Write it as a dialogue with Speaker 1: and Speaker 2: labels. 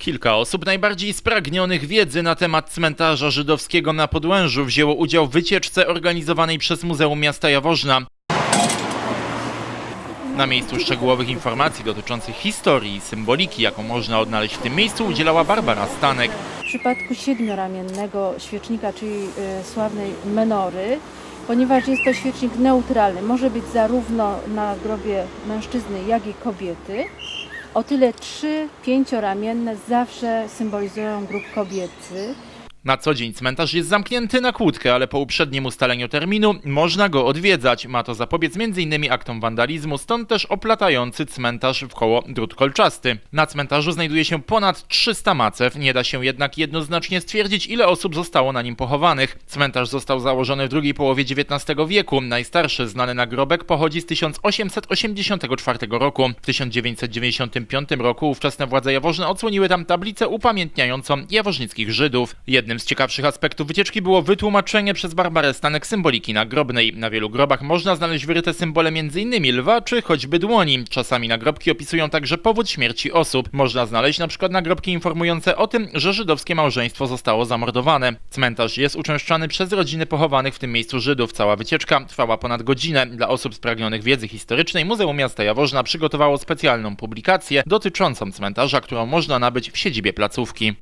Speaker 1: Kilka osób najbardziej spragnionych wiedzy na temat cmentarza żydowskiego na Podłężu wzięło udział w wycieczce organizowanej przez Muzeum Miasta Jaworzna. Na miejscu szczegółowych informacji dotyczących historii i symboliki, jaką można odnaleźć w tym miejscu, udzielała Barbara Stanek.
Speaker 2: W przypadku siedmioramiennego świecznika, czyli y, sławnej menory, ponieważ jest to świecznik neutralny, może być zarówno na grobie mężczyzny, jak i kobiety, o tyle trzy pięcioramienne zawsze symbolizują grób kobiecy.
Speaker 1: Na co dzień cmentarz jest zamknięty na kłódkę, ale po uprzednim ustaleniu terminu można go odwiedzać. Ma to zapobiec m.in. aktom wandalizmu, stąd też oplatający cmentarz w koło drut kolczasty. Na cmentarzu znajduje się ponad 300 macew, nie da się jednak jednoznacznie stwierdzić, ile osób zostało na nim pochowanych. Cmentarz został założony w drugiej połowie XIX wieku. Najstarszy znany nagrobek pochodzi z 1884 roku. W 1995 roku ówczesne władze Jaworzna odsłoniły tam tablicę upamiętniającą jaworznickich Żydów. Jednym z ciekawszych aspektów wycieczki było wytłumaczenie przez Barbarę Stanek symboliki nagrobnej. Na wielu grobach można znaleźć wyryte symbole m.in. lwa czy choćby dłoni. Czasami nagrobki opisują także powód śmierci osób. Można znaleźć na przykład nagrobki informujące o tym, że żydowskie małżeństwo zostało zamordowane. Cmentarz jest uczęszczany przez rodziny pochowanych w tym miejscu Żydów. Cała wycieczka trwała ponad godzinę. Dla osób spragnionych wiedzy historycznej Muzeum Miasta Jaworzna przygotowało specjalną publikację dotyczącą cmentarza, którą można nabyć w siedzibie placówki.